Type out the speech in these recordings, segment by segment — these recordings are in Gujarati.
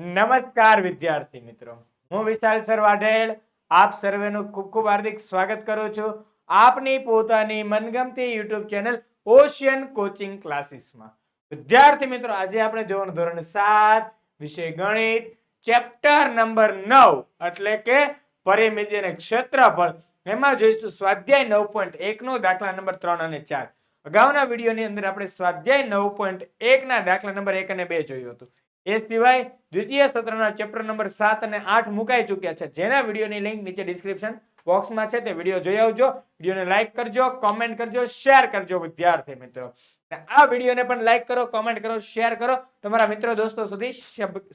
નમસ્કાર વિદ્યાર્થી મિત્રો. હું વિશાલ સર વાઢેલ આપ સર્વેનું ખૂબ ખૂબ હાર્દિક સ્વાગત કરું છું આપની પોતાની મનગમતી યુટ્યુબ ચેનલ ઓશિયન કોચિંગ ક્લાસીસમાં. વિદ્યાર્થી મિત્રો, આજે આપણે જોવાનું ધોરણ સાત, વિષય ગણિત, ચેપ્ટર નંબર નવ, એટલે કે પરિમિતિ અને ક્ષેત્રફળ. એમાં જોઈશું સ્વાધ્યાય નવ પોઈન્ટ એકનો દાખલા નંબર ત્રણ અને ચાર. અગાઉના વિડીયોની અંદર આપણે સ્વાધ્યાય નવ પોઈન્ટ એકના દાખલા નંબર એક અને બે જોયું હતું. એ સિવાય દ્વિતીય સત્રના ચેપ્ટર નંબર સાત અને આઠ મુકાઈ ચૂક્યા છે. જેના વિડીયોની લિંક નીચે ડિસ્ક્રિપ્શન બોક્સમાં છે. તે વીડિયો જોઈ આવજો. વિડીયોને લાઈક કરજો કોમેન્ટ કરજો શેર કરજો વિદ્યાર્થી મિત્રો. આ વિડીયોને પણ લાઈક કરો કોમેન્ટ કરો શેર કરો. તમારા મિત્રો દોસ્તો સુધી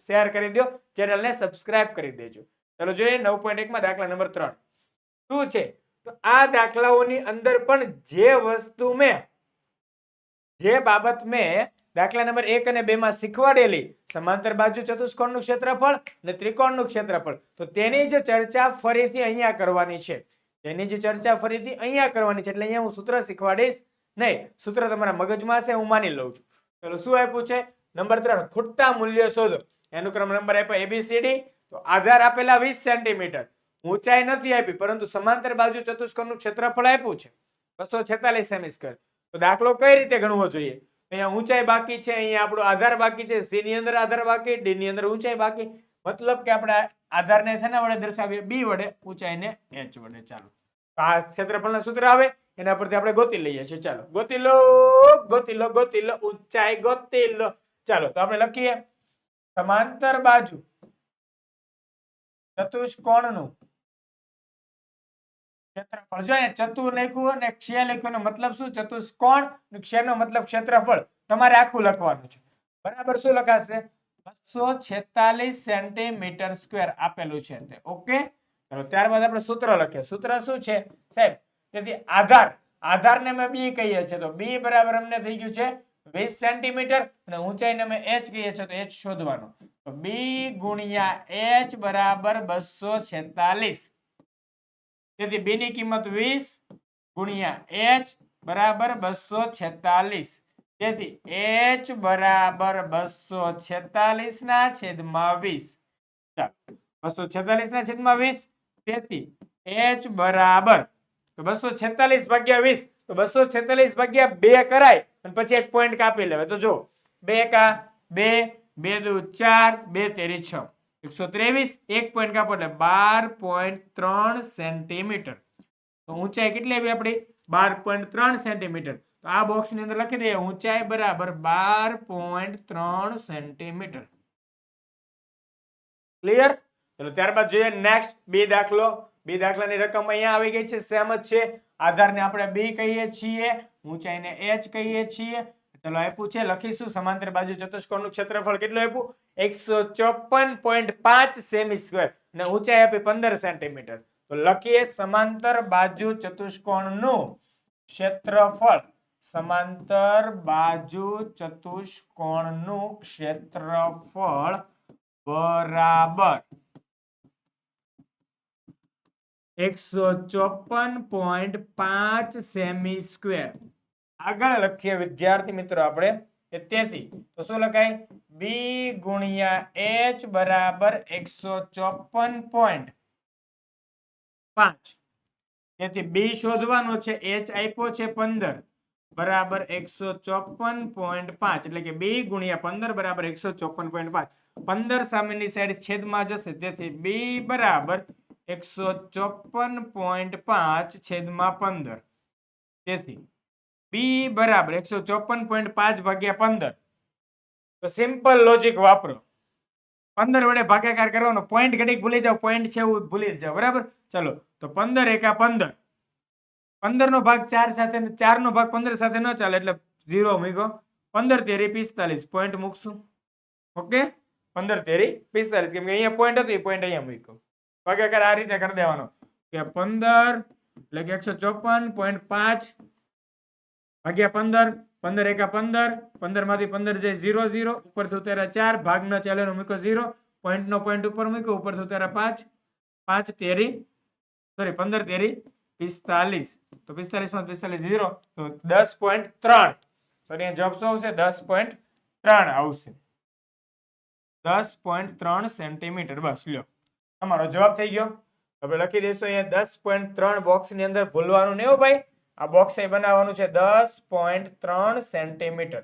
શેર કરી દો. ચેનલને સબસ્ક્રાઇબ કરી દેજો. ચલો જોઈએ નવ પોઈન્ટ એકમાં દાખલા નંબર ત્રણ. શું છે? તો આ દાખલાઓની અંદર પણ જે વસ્તુ મેં, જે બાબત મેં દાખલા નંબર એક અને બે માં શીખવાડેલી સમાંતર બાજુ ચતુષ્કોણનું ક્ષેત્રફળ અને ત્રિકોણનું ક્ષેત્રફળ. તો તેની જ ચર્ચા ફરીથી અહીંયા કરવાની છે. તેની જ ચર્ચા ફરીથી અહીંયા કરવાની છે. એટલે અહીંયા હું સૂત્ર શીખવાડીશ નહીં. સૂત્ર તમારા મગજમાં હશે, હું માની લઉં છું. ચલો, શું આપ્યું છે? નંબર ત્રણ, ખૂટતા મૂલ્ય શોધો. એનો ક્રમ નંબર આપ્યો એબીસીડી તો આધાર આપેલા વીસ સેન્ટીમીટર. ઊંચાઈ નથી આપી, પરંતુ સમાંતર બાજુ ચતુષ્કોણનું ક્ષેત્રફળ આપ્યું છે. બસો છેતાલીસ સેમી સ્કવેર. તો દાખલો કઈ રીતે ગણવો જોઈએ? અહીંયા ઊંચાઈ બાકી છે, અહીંયા આપણો આધાર બાકી છે સી ની અંદર આધાર બાકી ડી ની અંદર ઊંચાઈ બાકી. મતલબ કે આપણે આધારને શેના વડે દર્શાવીએ? બી વડે, ઊંચાઈને એચ વડે. ચાલો. આ ક્ષેત્રફળના સૂત્ર આવે, એના પરથી આપણે ગોતી લઈએ છીએ. ચાલો. ગોતી લો ગોતી લો ગોતી લો. ઊંચાઈ ગોતી લો. ચાલો, તો આપણે લખીએ. સમાંતર બાજુ ચતુષ્કોણનું ક્ષેત્રફળ. જો અહીંયા ચતુર લખ્યું અને ક્ષય લખ્યું મતલબ શું? ચતુષ્કોણ અને ક્ષયનો મતલબ ક્ષેત્રફળ. તમારે આખું લખવાનું છે. બરાબર શું લખાશે? બસો છેતાલીસ સેન્ટીમીટર સ્ક્વેર આપેલું છે તે. ઓકે? ચલો, ત્યારબાદ આપણે સૂત્ર લખીએ. સૂત્ર શું છે? સાહેબ, તેથી આધાર. આધારને અમે બી કહીએ છીએ. તો બી બરાબર અમને થઈ ગયું છે વીસ સેન્ટીમીટર અને ઊંચાઈને અમે એચ કહીએ છીએ. તો એચ શોધવાનું. તો બી ગુણ્યા એચ બરાબર બસો છેતાલીસ. તેથી બી ની કિંમત વીસ ગુણ્યા એચ બરાબર બસો છેતાલીસ. તેથી એચ બરાબર બસો છેતાલીસ ના છેદમાં વીસ. બસો છેતાલીસ ના છેદમાં વીસ. તેથી એચ બરાબર તો બસો છેતાલીસ ભાગ્યા વીસ, તો બસો છેતાલીસ ભાગ્યા બે કરાય અને પછી એક પોઈન્ટ કાપી લેવાય. તો જો બે કા, બે બે દુ ચાર, બે તેરી છ. એકસો ત્રેવીસ, એક પોઈન્ટ કાપો એટલે બાર પોઈન્ટ ત્રણ સેન્ટીમીટર. તો ઊંચાઈ કેટલી આવી આપણી? બાર પોઈન્ટ ત્રણ સેન્ટીમીટર. તો આ બોક્સની અંદર લખી દઈએ, ઊંચાઈ બરાબર બાર પોઈન્ટ ત્રણ સેન્ટીમીટર. ક્લિયર ચલો, ત્યારબાદ જોઈએ નેક્સ્ટ બી દાખલો. બી દાખલાની રકમ અહીંયા આવી ગઈ છે, સેમ જ છે. આધારને આપણે બી કહીએ છીએ, ઊંચાઈને એચ કહીએ છીએ. ચલો આપ્યું છે. લખીશું. સમાંતર બાજુ ચતુષ્કોણનું ક્ષેત્રફળ કેટલું આપ્યું? એકસો ચોપન પોઈન્ટ પાંચ સેમી સ્ક્વેર. અને ઊંચાઈ આપી પંદર સેન્ટીમીટર. તો લખીએ સમાંતર બાજુ ચતુષ્કોણનું ક્ષેત્રફળ. સમાંતર બાજુ ચતુષ્કોણનું ક્ષેત્રફળ બરાબર એકસો ચોપન પોઈન્ટ પાંચ સેમી સ્ક્વેર. આગળ લખીએ વિદ્યાર્થી મિત્રો આપણે તેથી તો શું લખાય? બી ગુણ્યા એચ બરાબર એકસો ચોપન પોઈન્ટ પાંચ. તેથી બી શોધવાનો છે એચ આપ્યો છે પંદર બરાબર એકસો ચોપન પોઈન્ટ પાંચ. એટલે કે બી ગુણ્યા પંદર બરાબર એકસો ચોપન પોઈન્ટ પાંચ. પંદર સામેની સાઈડ છેદમાં જશે, તેથી બી બરાબર એકસો ચોપન પોઈન્ટ પાંચ છેદમાં પંદર. તેથી બી બરાબર એકસો ચોપન પોઈન્ટ પાંચ ભાગ્યા પંદર. તો સિમ્પલ લોજિક વાપરો. પંદર વડે ભાગાકાર કરવાનો. પોઈન્ટ ઘડીક ભૂલી જાઓ. પોઈન્ટ છે એવું ભૂલી જ જાઓ. બરાબર? ચલો. તો પંદર એકા પંદર. પંદર નો ભાગ ચાર સાથે ચાર નો ભાગ પંદર સાથે ન ચાલે એટલે ઝીરો મૂકો પંદર તેરી પિસ્તાલીસ. પોઈન્ટ મૂકશું. ઓકે પંદર તેરી પિસ્તાલીસ. કેમ કે અહીંયા પોઈન્ટ હતું એ પોઈન્ટ અહીંયા મૂક્યો. ભાગાકાર આ રીતે કરી દેવાનો. કે પંદર, એટલે કે એકસો ચોપન પોઈન્ટ પાંચ ભાગ્યા પંદર પંદર એકા પંદર પંદરમાંથી પંદર જાય ઝીરો ઝીરો, ઉપરથી ઉતાર્યા ચાર ભાગ ન ચાલે એનો મૂક્યો ઝીરો પોઈન્ટ નો પોઈન્ટ ઉપર મૂક્યો, ઉપરથી ઉતાર્યા પાંચ પાંચ તેરી સોરી પંદર તેરી, પિસ્તાલીસ. તો પિસ્તાલીસમાં પિસ્તાલીસ ઝીરો, તો દસ પોઈન્ટ ત્રણ. તો અહીંયા જવાબ શું આવશે? દસ પોઈન્ટ ત્રણ આવશે. દસ પોઈન્ટ ત્રણ સેન્ટીમીટર. બસ, લ્યો. તમારો જવાબ થઈ ગયો. હવે લખી દઈશું અહીંયા દસ પોઈન્ટ ત્રણ બોક્સની અંદર ભૂલવાનું નહીં હો ભાઈ. આ બોક્સ એ બનાવવાનું છે દસ પોઈન્ટ ત્રણ સેન્ટીમીટર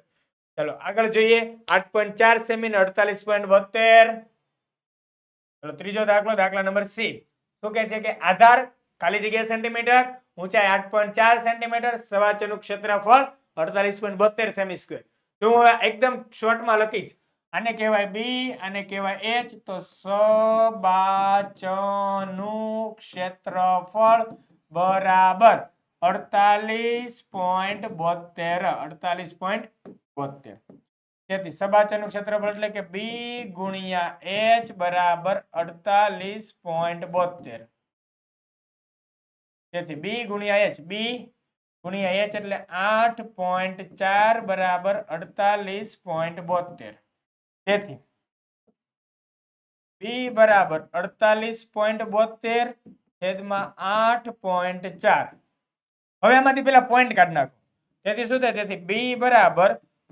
ચલો, આગળ જોઈએ. આઠ પોઈન્ટ ચાર સેમી ને અડતાલીસ પોઈન્ટ બોતેર ચલો, ત્રીજો દાખલો, દાખલા નંબર સી. શું કહે છે કે આધાર ખાલી જગ્યા સેન્ટીમીટર ઊંચાઈ આઠ પોઈન્ટ ચાર સેન્ટીમીટર સવાચનું ક્ષેત્રફળ અડતાલીસ પોઈન્ટ બોતેર સેમી સ્ક્વેર તો હું એકદમ શોર્ટમાં લખીશ. આને કહેવાય બી અને કહેવાય એચ તો સબાચનું ક્ષેત્રફળ બરાબર અડતાલીસ પોઈન્ટ બોતેર અડતાલીસ પોઈન્ટ બોતેર તેથી સબાચરનું ક્ષેત્રફળ એટલે કે બી ગુણ્યા એચ બરાબર અડતાલીસ પોઈન્ટ બોતેર તેથી બી ગુણ્યા એચ બી ગુણ્યા એચ એટલે આઠ પોઈન્ટ ચાર બરાબર અડતાલીસ પોઈન્ટ બોતેર તેથી બી બરાબર અડતાલીસ પોઈન્ટ બોતેર છેદમાં આઠ પોઈન્ટ ચાર. હવે આમાંથી પેલા પોઈન્ટ કાઢી નાખો. તેથી શું થાય? તેથી બી બરાબર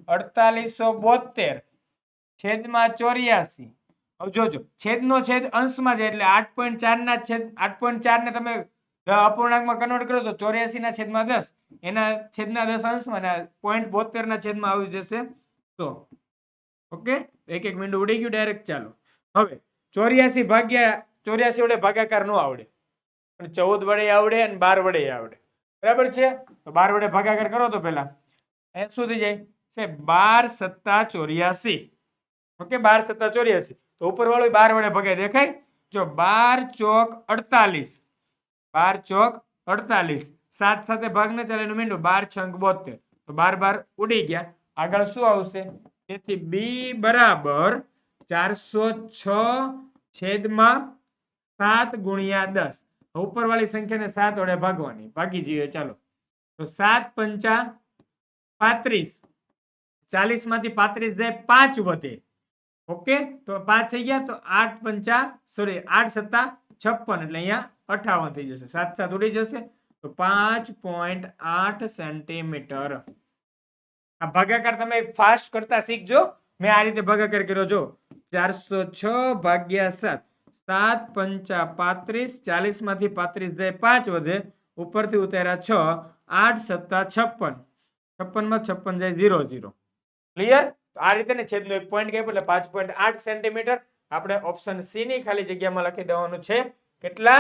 અડતાલીસો બોતેર છેદમાં ચોર્યાસી. હવે જોજો, છેદનો છેદ અંશમાં છે એટલે આઠ પોઈન્ટ ચાર ના છેદ, આઠ પોઈન્ટ ચાર ને તમે અપૂર્ણાંકમાં કન્વર્ટ કરો તો ચોર્યાસી ના છેદમાં દસ. એના છેદના દસ અંશમાં પોઈન્ટ બોતેર ના છેદમાં આવી જશે તો. ઓકે? એક એક મિનિટ ઉડી ગયું ડાયરેક્ટ ચાલો. હવે, ચોર્યાસી ભાગ્યા, ચોર્યાસી વડે ભાગાકાર ન આવડે. પણ ચૌદ વડે આવડે અને બાર વડે આવડે. બરાબર છે? તો બાર વડે ભાગાકાર કરો તો પેલા એ શું થઈ જાય? છે બાર સત્તા ચોર્યાસી. ઓકે, બાર સત્તા ચોર્યાસી. તો ઉપર વાળો બાર વડે ભગાય દેખાય? જો, બાર ચોક અડતાલીસ. બાર ચોક અડતાલીસ. સાત સાથે ભાગ ન ચાલે એનું મીંડું, બાર છંગ બોતેર. તો બાર બાર ઉડી ગયા. આગળ શું આવશે? તેથી બી બરાબર ચારસો છ છેદમાં સાત ગુણ્યા દસ. ઉપરવાળી સંખ્યાને સાત વડે ભાગવાની. ભાગી જઈએ, ચાલો. તો સાત પંચા પાંત્રીસ. ચાલીસમાંથી પાંત્રીસ જાય, પાંચ વધે. ઓકે? તો પાંચ થઈ ગયા, તો આઠ પંચા સોરી આઠ સત્તા છપ્પન. એટલે અહીંયા અઠાવન થઈ જશે. સાત સાત ઉડી જશે. તો પાંચ પોઈન્ટ આઠ સેન્ટીમીટર. આ ભાગાકાર તમે ફાસ્ટ કરતા શીખજો. મેં આ રીતે ભાગાકાર કર્યો, જો. ચારસો છ ભાગ્યા સાત. સાત પંચા પાંત્રીસ, ચાલીસમાંથી પાંત્રીસ જાય પાંચ વધે, ઉપરથી ઉતાર્યા છ, આઠ સત્તા છપ્પન. છપ્પનમાં છપ્પન જાય ઝીરો ઝીરો. ક્લિયર આ રીતે ને છેદનો એક પોઈન્ટ ગયો એટલે પાંચ પોઈન્ટ આઠ સેન્ટીમીટર આપણે ઓપ્શન સી ની ખાલી જગ્યામાં લખી દેવાનું છે. કેટલા?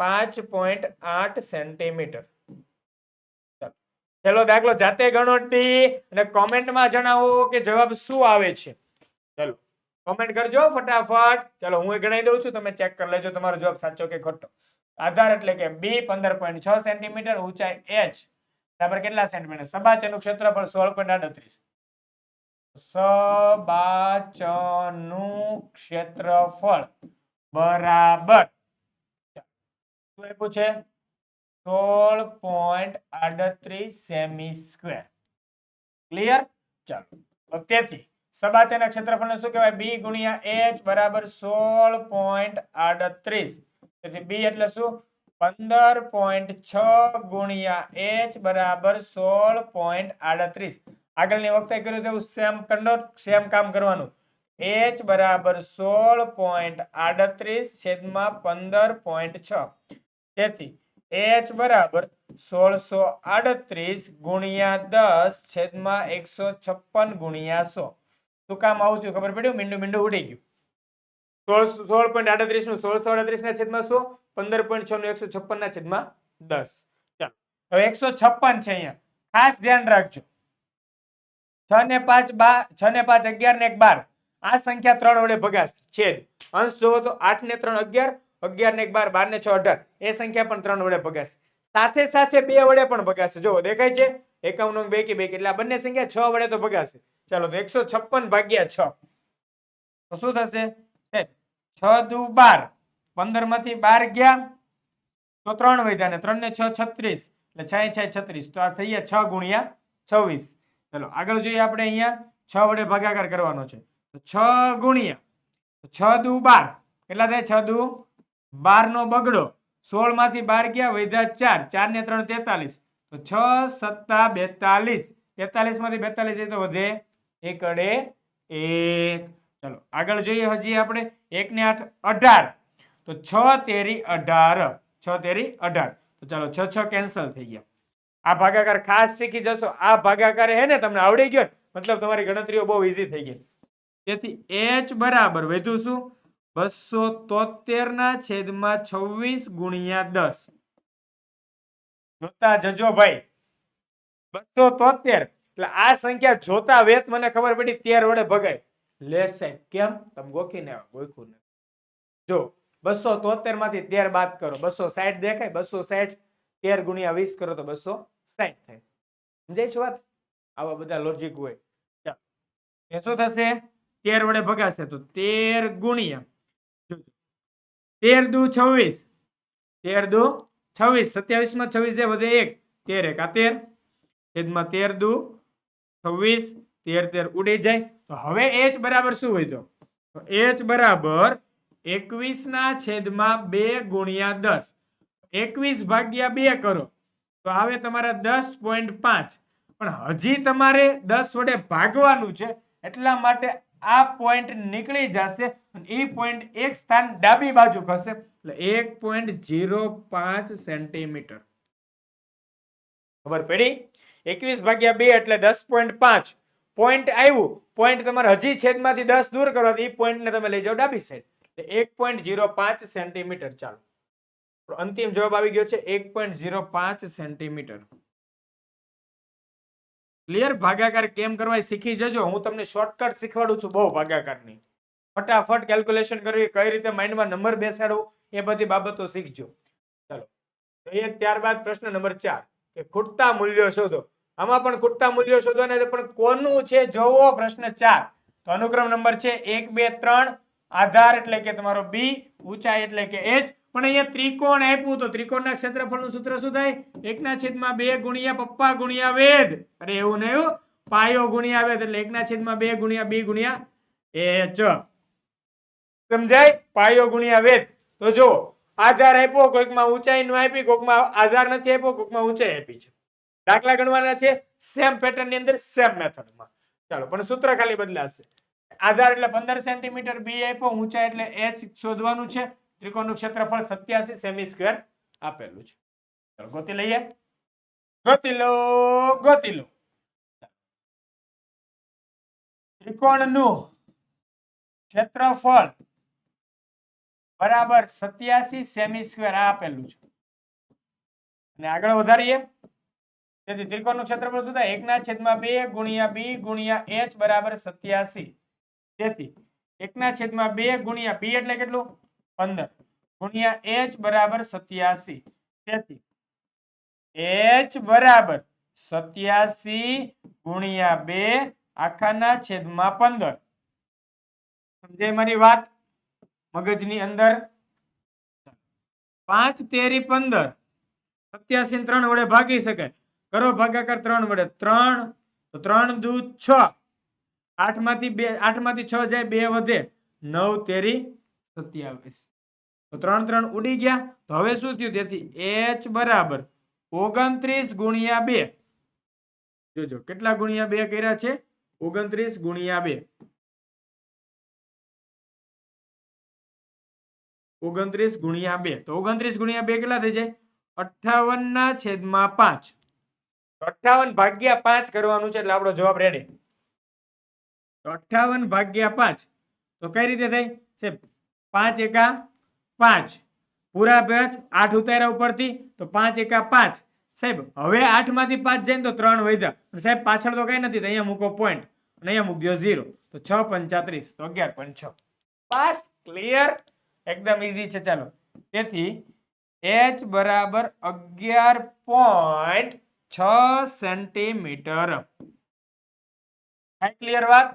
પાંચ પોઈન્ટ આઠ સેન્ટીમીટર ચાલો. દાખલો જાતે ગણો ટી અને કોમેન્ટમાં જણાવો કે જવાબ શું આવે છે? ચલો. કોમેન્ટ કરજો ફટાફટ. ચલો, હું એ ગણાવી દઉં છું, તમે ચેક કરી લેજો તમારો જવાબ સાચો કે ખોટો. આધાર એટલે કે બી પંદર પોઈન્ટ છ સેન્ટીમીટર, ઊંચાઈ એચ બરાબર કેટલા સેન્ટીમીટર? સબાચનું ક્ષેત્રફળ સોળ પોઈન્ટ આડત્રીસ. સબાચનું ક્ષેત્રફળ બરાબર. શું આપ્યું છે? સોળ પોઈન્ટ આડત્રીસ સેમી સ્ક્વેર. ક્લિયર? ચાલો તેથી સબાચના ક્ષેત્રફળને શું કહેવાય? બી ગુણ્યા એચ બરાબર સોળ પોઈન્ટ આડત્રીસ. તેથી બી એટલે શું? પંદર પોઈન્ટ છ ગુણ્યા એચ બરાબર સોળ પોઈન્ટ આડત્રીસ. આગળની વખતે કર્યું તેવું સેમ કંડોર, સેમ કામ કરવાનું. એચ બરાબર સોળ પોઈન્ટ આડત્રીસ છેદમાં પંદર પોઈન્ટ છ. તેથી એચ બરાબર સોળસો આડત્રીસ ગુણ્યા દસ છેદમાં એકસો છપ્પન ગુણ્યા સો. શું કામ ખબર પડ્યું મીંડું મીંડું ઉડી ગયું. સોળ સોળ પોઈન્ટ આડત્રીસનું સોળસો આડત્રીસ ના છેદમાં સો પંદર પોઈન્ટ છ નું, એકસો છપ્પન ના છેદમાં દસ. ચાલો. હવે એકસો છપ્પન છે અહીંયા. ખાસ ધ્યાન રાખજો. છ ને પાંચ બાર છ ને પાંચ અગિયાર ને એક બાર. આ સંખ્યા ત્રણ વડે ભગાશ છેદ. અંશ જોવો તો આઠ ને ત્રણ અગિયાર અગિયાર ને એક બાર બાર ને છ અઢાર. એ સંખ્યા પણ ત્રણ વડે ભગાશે સાથે સાથે બે વડે પણ ભગાશે જો દેખાય છે? એકાવન બે કે બે એટલે આ બંને સંખ્યા છ વડે તો ભગાશે. ચાલો તો એકસો છપ્પન ભાગ્યા છ. તો શું થશે? છ. દુ બાર. પંદરમાંથી બાર ગયા. તો ત્રણ વધ્યા ને ત્રણ ને છ છત્રીસ. એટલે છ છ છત્રીસ. તો આ થઈ ગયા છ ગુણ્યા છવ્વીસ. ચલો, આગળ જોઈએ આપણે અહીંયા. છ વડે ભાગાકાર કરવાનો છે. છ ગુણ્યા. છ દુ બાર. કેટલા થાય? છ દુ બાર નો બગડો. સોળમાંથી બાર ગયા વૈધા ચાર. ચાર ને ત્રણ તેતાલીસ. તો છ, સત્તા, બેતાલીસ. તેતાલીસમાંથી બેતાલીસ તો વધે એક અડે એક. ચલો, આગળ જોઈએ હજી આપણે. એક ને આઠ, અઢાર. તો છ તેરી અઢાર. છ તેરી અઢાર. તો ચાલો, છ છ કેન્સલ થઈ ગયા. આ ભાગાકાર ખાસ શીખી જશો. આ ભાગાકાર હે ને, તમને આવડી ગયો મતલબ તમારી ગણતરીઓ બહુ ઈઝી થઈ ગઈ. તેથી એચ બરાબર વધુ શું? બસો તોતેર ના છેદમાં છવ્વીસ ગુણ્યા દસ. જોતા જજો ભાઈ. બસો તોતેર. એટલે આ સંખ્યા જોતા વેત મને ખબર પડી, તેર વડે ભગાય. લે સાહેબ, કેમ? તમે ગોખીને ગોખ્યું ને. જો, બસો તોતેરમાંથી તેર બાદ કરો. બસો સાઠ દેખાય, બસો સાઠ તેર ગુણ્યા વીસ કરો તો બસો સાઠ થાય. સમજાય છે વાત? આવા બધા લોજિક હોય. એ શું થશે? તેર વડે ભગાશે તો તેર ગુણ્યા. તેર દુ છવ્વીસ. તેર દુ છવ્વીસ સત્યાવીસમાં છવ્વીસ એ વધે એક, તેર એક તેર. છેદમાં તેર દુ, છવ્વીસ, તેર તેર ઉડી જાય. તો હવે એચ બરાબર શું હોય તો? એચ બરાબર એકવીસ ના છેદમાં બે ગુણ્યા દસ. એકવીસ ભાગ્યા બે કરો. તો આવે તમારા દસ પોઈન્ટ પાંચ. પણ હજી તમારે દસ વડે ભાગવાનું છે એટલા માટે આ પોઈન્ટ નીકળી જશે એ પોઈન્ટ એક સ્થાન ડાબી બાજુ ખસે. એટલે એક પોઈન્ટ જીરો પાંચ સેન્ટીમીટર ખબર પડી? એકવીસ ભાગ્યા બે એટલે દસ પોઈન્ટ પાંચ. પોઈન્ટ આવ્યું. પોઈન્ટ તમારે હજી છેદમાંથી દસ દૂર કરો એ પોઈન્ટને તમે લઈ જાઓ ડાબી સાઈડ એટલે એક પોઈન્ટ જીરો પાંચ સેન્ટીમીટર ચાલો. અંતિમ જવાબ આવી ગયો છે એક પોઈન્ટ જીરો પાંચ સેન્ટીમીટર ક્લિયર ભાગાકાર કેમ કરવા શીખી જજો. હું તમને શોર્ટકટ શીખવાડું છું બહુ ભાગાકારની. ફટાફટ કેલ્ક્યુલેશન કરવી કઈ રીતે માઇન્ડમાં નંબર બેસાડવું એ બધી બાબતો શીખજો. ચાલો. જોઈએ ત્યારબાદ પ્રશ્ન નંબર ચાર. કે ખૂટતા મૂલ્યો શોધો. આમાં પણ ખૂટતા મૂલ્યો શોધવાના છે પણ કોનું છે? જોવો પ્રશ્ન ચાર. તો અનુક્રમ નંબર છે એક, બે, ત્રણ. આધાર એટલે કે તમારો બી ઊંચાઈ એટલે કે એચ પણ અહીંયા ત્રિકોણ આપ્યું તો ત્રિકોણના ક્ષેત્રફળનું સૂત્ર શું થાય? એકના છેદમાં બે ગુણ્યા પપ્પા ગુણ્યા વેદ. અરે એવું નહીં. પાયો ગુણ્યા વેદ એટલે એકના છેદમાં બે ગુણ્યા બી ગુણ્યા એચ. સમજાય? પાયો ગુણ્યા વેદ. તો જો, આધાર આપ્યો, કોઈકમાં ઊંચાઈ નું આપી, કોઈકમાં આધાર નથી આપ્યો, કોઈકમાં ઊંચાઈ આપી છે. દાખલા ગણવાના છે સેમ પેટર્નની અંદર સેમ મેથડમાં ચાલો, પણ સૂત્ર ખાલી બદલાશે. આધાર એટલે પંદર સેન્ટીમીટર બી આપ્યો, ઊંચાઈ એટલે એચ શોધવાનું છે. ત્રિકોણનું ક્ષેત્રફળ સત્યાસી સેમી સ્ક્વેર આપેલું છે. ચાલો, ગોતી લઈએ. ગોતી લો ગોતી લો. ત્રિકોણનું ક્ષેત્રફળ બરાબર સત્યાસી સેમી સ્ક્વેર આપેલું છે. અને આગળ વધારીએ. તેથી ત્રિકોણનું ક્ષેત્રફળ શું થાય? એકના છેદમાં બે ગુણ્યા બી ગુણ્યા એચ બરાબર સત્યાસી. તેથી એકના છેદમાં બે ગુણ્યા બી એટલે કેટલું? પંદર. ગુણ્યા એચ બરાબર સત્યાસી. તેથી એચ બરાબર સત્યાસી ગુણ્યા બે આખાના છેદમાં પંદર. સમજે મારી વાત? મગજની અંદર. પાંચ તેરી પંદર. સત્યાસી ત્રણ વડે ભાગી શકાય. કરો ભાગાકાર ત્રણ વડે. ત્રણ, તો ત્રણ દુ છ. આઠમાંથી બે આઠમાંથી છ જાય, બે વધે. નવ તેરી સત્યાવીસ. તો ત્રણ ત્રણ ઉડી ગયા. તો હવે શું થયું? તેથી એચ બરાબર ઓગણત્રીસ ગુણ્યા બે. જોજો, કેટલા ગુણ્યા બે કર્યા છે? ઓગણત્રીસ ગુણ્યા બે. ઓગણત્રીસ ગુણ્યા બે. તો ઓગણત્રીસ ગુણ્યા બે કેટલા થઈ જાય? અઠાવન ના છેદમાં પાંચ. અઠાવન ભાગ્યા પાંચ કરવાનું છે એટલે આપણો જવાબ રેડી તો અઠાવન ભાગ્યા પાંચ. તો કઈ રીતે થાય? છે, પાંચ એકા પાંચ. પૂરા પાંચ, આઠ ઉતાર્યા ઉપરથી તો પાંચ એકા પાંચ. સાહેબ, હવે આઠમાંથી પાંચ જાય ને તો ત્રણ વધ્યા. સાહેબ, પાછળ તો કઈ નથી અહીંયા મૂકો પોઈન્ટ અને અહીંયા મૂકી દો ઝીરો તો છ પંચાત્રીસ, તો અગિયાર પોઈન્ટ છ. પાસ ક્લિયર એકદમ ઈઝી છે, ચાલો. તેથી એચ બરાબર અગિયાર પોઈન્ટ છ સેન્ટીમીટર ક્લિયર વાત?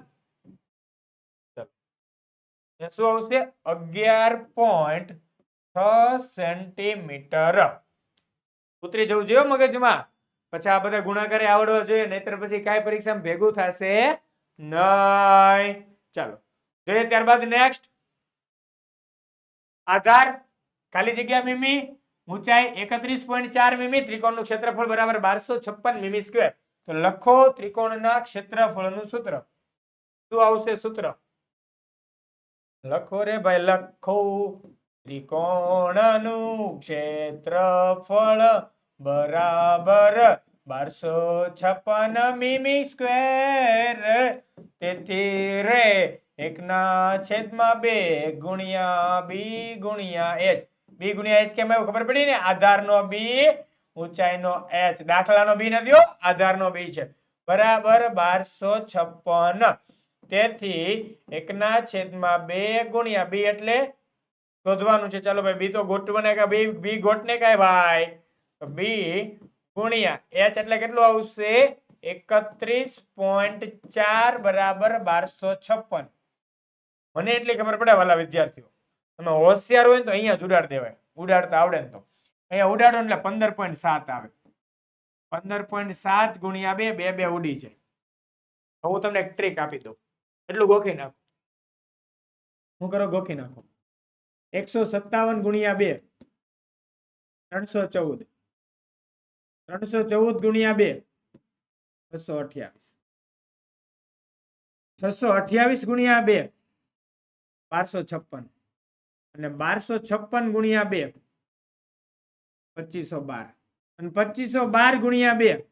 શું આવશે? અગિયાર પોઈન્ટ છ સેન્ટીમીટર. ઉતરી જવું જોઈએ મગજમાં. પછી આ બધા ગુણાકારે આવડવા જોઈએ, નહીતર પછી કાંઈ પરીક્ષામાં ભેગું થશે નહીં. ચાલો, જોઈએ ત્યારબાદ નેક્સ્ટ આધાર, ખાલી જગ્યા મીમી, ઊંચાઈ એકત્રીસ પોઈન્ટ ચાર મીમી, ત્રિકોણનું ક્ષેત્રફળ બરાબર બારસો છપ્પન મીમી સ્ક્વેર. તો લખો ત્રિકોણના ક્ષેત્રફળનું સૂત્ર. શું આવશે સૂત્ર? લખો રે ભાઈ, લખો. ત્રિકોણનું ક્ષેત્રફળ બરાબર બારસો છપ્પન મીમી સ્ક્વેર. તેથી રે એકના છેદમાં બે ગુણ્યા બી ગુણ્યા એચ. બી ગુણ્યા એચ કેમ આવ્યું ખબર પડી ને? આધારનો બી, ઊંચાઈનો એચ. દાખલાનો બી નથી આધારનો બી છે. બરાબર બારસો છપ્પન. તેથી એકના છેદમાં બે ગુણ્યા બી એટલે શોધવાનું છે. ચાલો ભાઈ, બી તો ગોઠવાને કે બી બી ગોટને કાંઈ ભાઈ? તો બી ગુણ્યા એચ એટલે કેટલું આવશે? એકત્રીસ પોઈન્ટ ચાર બરાબર બારસો છપ્પન. મને એટલી ખબર પડે વાલા વિદ્યાર્થીઓ. તમે હોશિયાર હોય ને અહીંયા જ ઉડાડ દેવાય. ઉડાડતા આવડે ને તો. અહીંયા ઉડાડો એટલે પંદર પોઈન્ટ સાત આવે. પંદર પોઈન્ટ સાત ગુણ્યા બે બે બે ઉડી જાય. હું તમને એક ટ્રીક આપી દઉં. એટલું ગોખી નાખો. હું કરો ગોખી નાખો. એકસો સત્તાવન ગુણ્યા બે. ત્રણસો ચૌદ. ત્રણસો ચૌદ ગુણ્યા બે. છસો અઠ્યાવીસ. છસો અઠ્યાવીસ ગુણ્યા બે. બારસો છપ્પન. અને બારસો છપ્પન ગુણ્યા બે. પચીસો બાર. અને પચીસો બાર ગુણ્યા બે.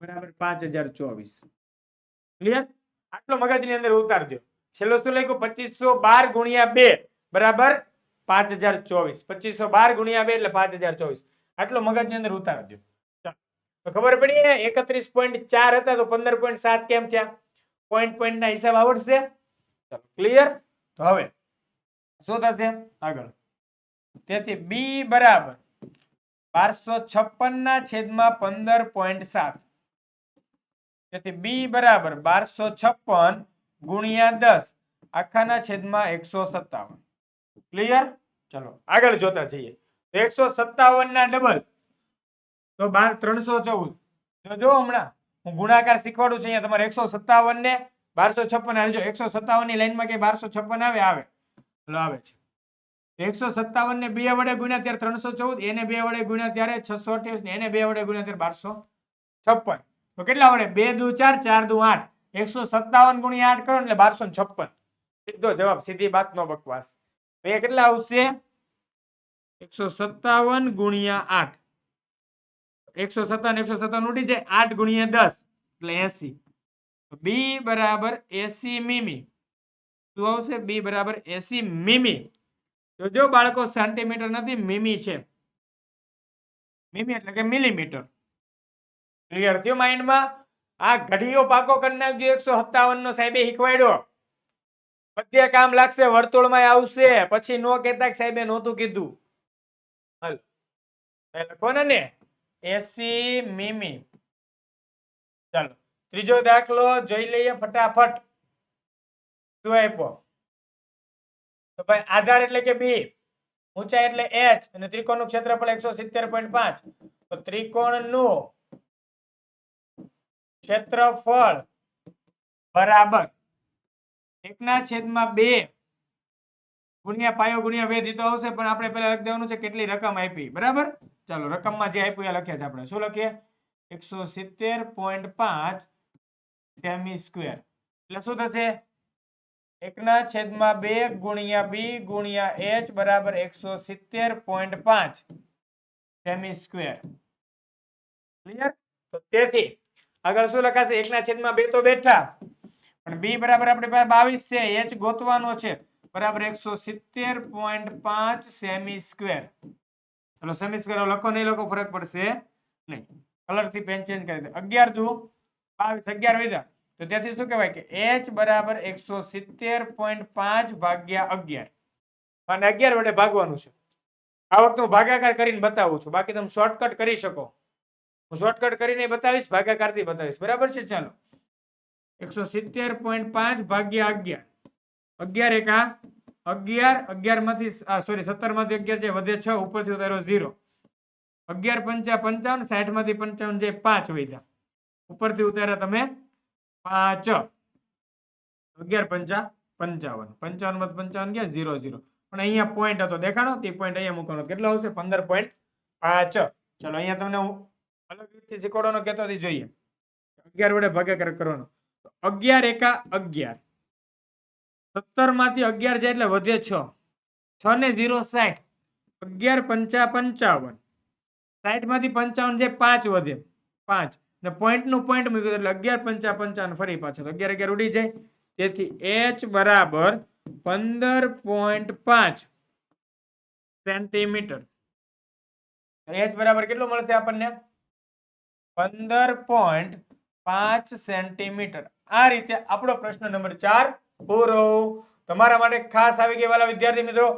બરાબર પાંચ હજાર ચોવીસ. ક્લિયર આટલો મગજની અંદર ઉતાર દો છેલ્લો શું લખ્યું? પચીસો બાર ગુણ્યા બે, બરાબર? પાંચ હજાર ચોવીસ. પચીસો બાર ગુણ્યા બે એટલે પાંચ હજાર ચોવીસ. આટલો મગજની અંદર ઉતાર દો ચાલો. તો ખબર પડી એકત્રીસ પોઈન્ટ ચાર હતા તો પંદર પોઈન્ટ સાત કેમ થયા? પોઈન્ટ પોઈન્ટ ના હિસાબ આવડશે? ચાલો ક્લિયર તો હવે, શું થશે? આગળ. તેથી બી બરાબર બારસો છપ્પન ના છેદમાં પંદર પોઈન્ટ સાત. તેથી બી બરાબર બારસો છપ્પન ગુણ્યા દસ. આખાના છેદમાં એકસો સત્તાવન. ક્લિયર ચલો, આગળ જોતા જઈએ. એકસો સત્તાવન ના ડબલ તો બાર ત્રણસો ચૌદ. તો જો હમણાં, હું ગુણાકાર શીખવાડું છું, અહીંયા તમારે એકસો સત્તાવન ને બારસો છપ્પન જો એકસો સત્તાવનની લાઈનમાં કે બારસો છપ્પન આવે આવે. ચલો, આવે છે. એકસો સત્તાવન ને બે વડે ગુણ્યા ત્યારે ત્રણસો ચૌદ, એને બે વડે ગુણ્યા ત્યારે છસો અઠ્યાવીસ ને એને બે વડે ગુણ્યા ત્યારે બારસો છપ્પન. તો કેટલા વડે? બે દુ ચાર ચાર દુ આઠ. એકસો સત્તાવન ગુણ્યા આઠ કરો એટલે બારસો છપ્પન. સીધો જવાબ, સીધી વાત નો બકવાસ. એ કેટલા આવશે? એકસો સત્તાવન ગુણ્યા આઠ. એકસો સત્તાવન એકસો સત્તાવન ઉડી જાય. આઠ ગુણ્યા દસ, એટલે એસી. બી બરાબર એસી મીમી. શું આવશે? બી બરાબર એસી મીમી. જો બાળકો, સેન્ટીમીટર નથી, મીમી છે. મીમી એટલે કે મિલીમીટર. ક્લિયર થયું માઇન્ડમાં? આ ઘડીઓ પાકો કરી એકસો સત્તાવન નો સાહેબે શીખવાડ્યો. બધે કામ લાગશે વર્તુળમાં આવશે. પછી નો કહેતા સાહેબે નહોતું કીધું. હાલ. લખો ને ને. એસી મીમી. ચાલો. ત્રીજો દાખલો જોઈ લઈએ ફટાફટ. શું આપ્યો? તો ભાઈ આધાર એટલે કે બી. ઊંચાઈ એટલે એચ અને ત્રિકોણનું ક્ષેત્રફળ એકસો સિત્તેર પોઈન્ટ પાંચ. તો ત્રિકોણનું ક્ષેત્રફળ બરાબર એકના છેદમાં બે ગુણ્યા પાયો ગુણ્યા વેધ દીધો આવશે, પણ આપણે પહેલા લખી દેવાનું છે કેટલી રકમ આપી, બરાબર? ચાલો, રકમમાં જે આપ્યું એ લખ્યા છે આપણે. શું લખીએ? એકસો સિત્તેર પોઈન્ટ પાંચ સેમી સ્ક્વેર. એટલે શું થશે? એકના છેદમાં બે ગુણ્યા બી ગુણ્યા એચ બરાબર એકસો સિત્તેર પોઈન્ટ પાંચ સેમી સ્ક્વેર. ક્લિયર? તો તેથી આગળ શું લખાશે? એકના છેદમાં બે તો બેઠા. પણ બી બરાબર આપણી પાસે બાવીસ છે. એચ ગોતવાનો છે. બરાબર એકસો સિત્તેર પોઈન્ટ પાંચ સેમી સ્ક્વેર ચલો સેમી સ્ક્વેર લખો, નહીં લખો, ફરક પડશે નહીં. કલરથી પેન ચેન્જ કરી દે. અગિયાર દુ. બાવીસ, અગિયાર વધ્યા તો ત્યાંથી શું કહેવાય કે એચ બરાબર એકસો સિત્તેર પોઈન્ટ પાંચ ભાગ્યા અગિયાર. અને અગિયાર વડે ભાગવાનું છે. આ વખતે હું ભાગાકાર કરીને બતાવું છું. બાકી તમે શોર્ટકટ કરી શકો. હું શોર્ટકટ કરીને બતાવીશ, ભાગાકારથી બતાવીશ. બરાબર છે? ચાલો. એકસો સિત્તેર પોઈન્ટ પાંચ ભાગ્યા અગિયાર. અગિયાર એકા? અગિયાર. અગિયારમાંથી સોરી સત્તરમાંથી અગિયાર છે, વધે છ, ઉપરથી ઉતારો ઝીરો. અગિયાર પંચા પંચાવન સાઠમાંથી પંચાવન જે પાંચ વધ્યા ઉપરથી ઉતાર્યા તમે પાંચ. અગિયાર પંચા પંચાવન. પંચાવનમાંથી પંચાવન ગયા, ઝીરો ઝીરો. પણ અહીંયા પોઈન્ટ હતો. દેખાડો તે પોઈન્ટ અહીંયા મૂકવાનો. કેટલો આવશે? પંદર પોઈન્ટ પાંચ. ચલો, અહીંયા તમને હું અલગ રીતે શીખવાડવાનો કહેતો હતી જોઈએ. અગિયાર વડે ભાગાકાર કરવાનો. અગિયાર એકા અગિયાર. સત્તરમાંથી અગિયાર જાય એટલે વધે છ. છ ને ઝીરો સાઠ. અગિયાર પંચા પંચાવન. સાઠમાંથી પંચાવન જાય પાંચ વધે. પાંચ. ને પોઈન્ટનું પોઈન્ટ મૂક્યું એટલે અગિયાર પંચા પંચાવન ફરી પાછળ અગિયાર અગિયાર ઉડી જાય. તેથી એચ બરાબર પંદર પોઈન્ટ પાંચ સેન્ટીમીટર. એચ બરાબર કેટલું મળશે આપણને? પંદર પોઈન્ટ પાંચ સેન્ટીમીટર. આ રીતે આપણો પ્રશ્ન નંબર ચાર પૂરો. તમારા માટે ખાસ આવી ગઈ વાલા વિદ્યાર્થી મિત્રો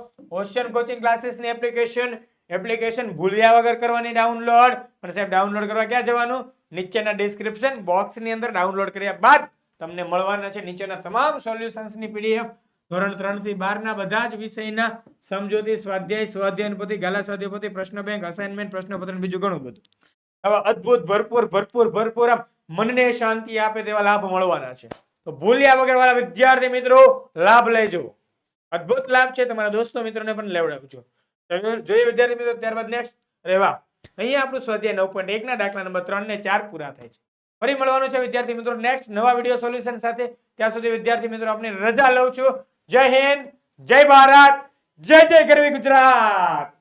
ઓશિયન કોચિંગ ક્લાસીસની એપ્લિકેશન એપ્લિકેશન ભૂલ્યા વગર કરવાની ડાઉનલોડ પણ સાહેબ ડાઉનલોડ કરવા ક્યાં જવાનું? નીચેના ડિસ્ક્રિપ્શન બોક્સની અંદર ડાઉનલોડ કર્યા બાદ તમને મળવાના છે નીચેના તમામ સોલ્યુશન્સની પીડીએફ ધોરણ ત્રણથી બાર ના બધા જ વિષયના સમજૂતી સ્વાધ્યાય, સ્વાધ્યાયન પોથી, ગાલા સ્વાધ્યાય પ્રશ્ન બેંક અસાઇનમેન્ટ પ્રશ્નપત્ર બીજું ઘણું બધું. આવા અદ્ભુત, ભરપૂર ભરપૂર ભરપૂર આમ મનને શાંતિ આપે તેવા લાભ મળવાના છે. તો ભૂલ્યા વગર વાળા વિદ્યાર્થી મિત્રો, લાભ લેજો. અદ્ભુત લાભ છે તમારા દોસ્તો મિત્રોને પણ લેવડાવજો. જોઈએ વિદ્યાર્થી મિત્રો, ત્યારબાદ નેક્સ્ટ રેવા અહીંયા આપણું સ્વાધ્યાય નવ પોઈન્ટ એકના દાખલા નંબર ત્રણ ને ચાર પૂરા થાય છે. ફરી મળવાનું છે વિદ્યાર્થી મિત્રો નેક્સ્ટ નવા વીડિયો સોલ્યુશન સાથે. ત્યાં સુધી વિદ્યાર્થી મિત્રો, આપની રજા લઉં છું. જય હિન્દ, જય ભારત, જય જય ગરવી ગુજરાત.